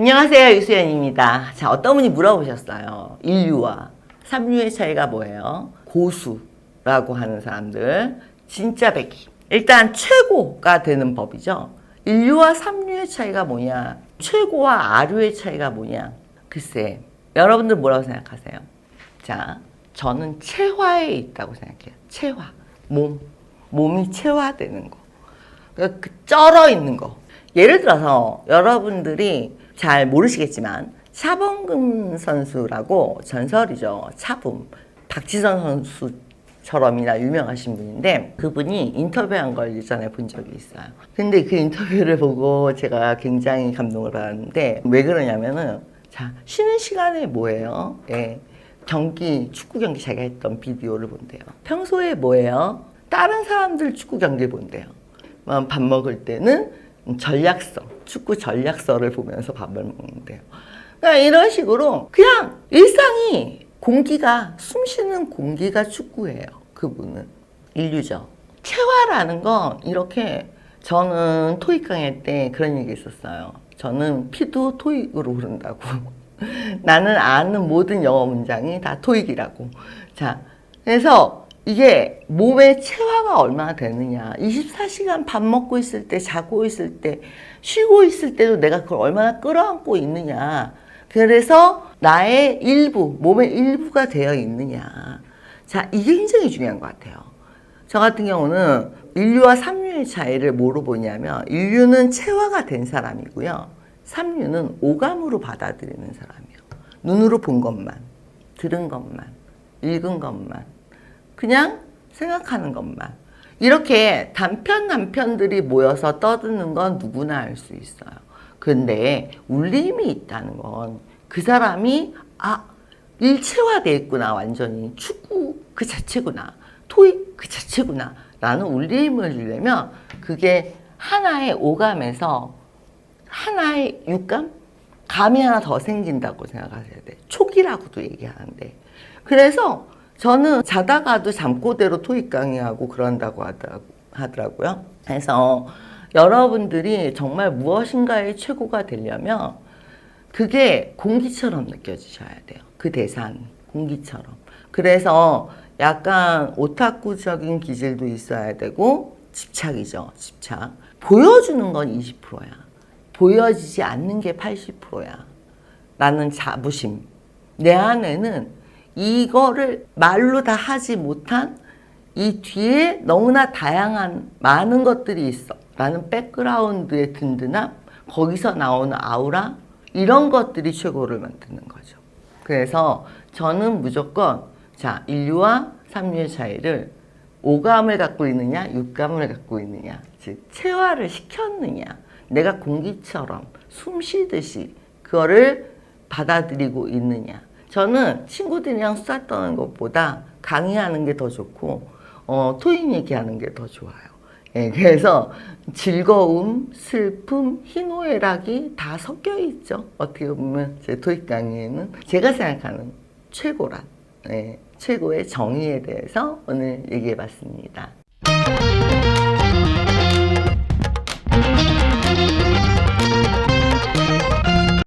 안녕하세요. 유수연입니다. 자, 어떤 분이 물어보셨어요. 인류와 삼류의 차이가 뭐예요? 고수라고 하는 사람들, 진짜 백기. 일단 최고가 되는 법이죠. 인류와 삼류의 차이가 뭐냐? 최고와 아류의 차이가 뭐냐? 글쎄, 여러분들 뭐라고 생각하세요? 자, 저는 체화에 있다고 생각해요. 체화. 몸. 몸이 체화되는 거. 그러니까 그 쩔어 있는 거. 예를 들어서 여러분들이 잘 모르시겠지만 차범근 선수라고 전설이죠. 차붐. 박지선 선수 처럼이나 유명하신 분인데 그분이 인터뷰한 걸 예전에 본 적이 있어요. 근데 그 인터뷰를 보고 제가 굉장히 감동을 받았는데 왜 그러냐면은 자 쉬는 시간에 뭐예요? 예. 경기 축구 경기 자기가 했던 비디오를 본대요. 평소에 뭐예요? 다른 사람들 축구 경기 본대요. 어, 밥 먹을 때는 전략서, 축구 전략서를 보면서 밥을 먹는데요. 그러니까 이런 식으로 그냥 일상이 공기가 숨 쉬는 공기가 축구예요. 그분은 인류죠. 체화라는 건 이렇게 저는 토익 강의 때 그런 얘기 있었어요. 저는 피도 토익으로 흐른다고. 나는 아는 모든 영어 문장이 다 토익이라고. 자, 그래서 이게 몸의 체화가 얼마나 되느냐. 24시간 밥 먹고 있을 때, 자고 있을 때, 쉬고 있을 때도 내가 그걸 얼마나 끌어안고 있느냐. 그래서 나의 일부, 몸의 일부가 되어 있느냐. 자, 이게 굉장히 중요한 것 같아요. 저 같은 경우는 인류와 삼류의 차이를 뭐로 보냐면, 인류는 체화가 된 사람이고요. 삼류는 오감으로 받아들이는 사람이에요. 눈으로 본 것만, 들은 것만, 읽은 것만, 그냥 생각하는 것만. 이렇게 단편 단편들이 모여서 떠드는 건 누구나 알 수 있어요. 근데 울림이 있다는 건 그 사람이 아 일체화돼 있구나 완전히. 축구 그 자체구나. 토익 그 자체구나. 라는 울림을 주려면 그게 하나의 오감에서 하나의 육감? 감이 하나 더 생긴다고 생각하셔야 돼. 촉이라고도 얘기하는데. 그래서 저는 자다가도 잠꼬대로 토익 강의하고 그런다고 하더라고, 하더라고요. 그래서 여러분들이 정말 무엇인가의 최고가 되려면 그게 공기처럼 느껴지셔야 돼요. 그 대상이 공기처럼. 그래서 약간 오타쿠적인 기질도 있어야 되고 집착이죠. 집착. 보여주는 건 20%야. 보여지지 않는 게 80%야. 나는 자부심. 내 안에는 이거를 말로 다 하지 못한 이 뒤에 너무나 다양한 많은 것들이 있어. 라는 백그라운드의 든든함, 거기서 나오는 아우라, 이런 것들이 최고를 만드는 거죠. 그래서 저는 무조건 자, 인류와 삼류의 차이를 오감을 갖고 있느냐, 육감을 갖고 있느냐, 즉, 체화를 시켰느냐, 내가 공기처럼 숨 쉬듯이 그거를 받아들이고 있느냐. 저는 친구들이랑 수다 떠는 것보다 강의하는 게 더 좋고, 어, 토익 얘기하는 게 더 좋아요. 예, 그래서 즐거움, 슬픔, 희노애락이 다 섞여 있죠. 어떻게 보면 제 토익 강의에는 제가 생각하는 최고란, 예, 최고의 정의에 대해서 오늘 얘기해 봤습니다.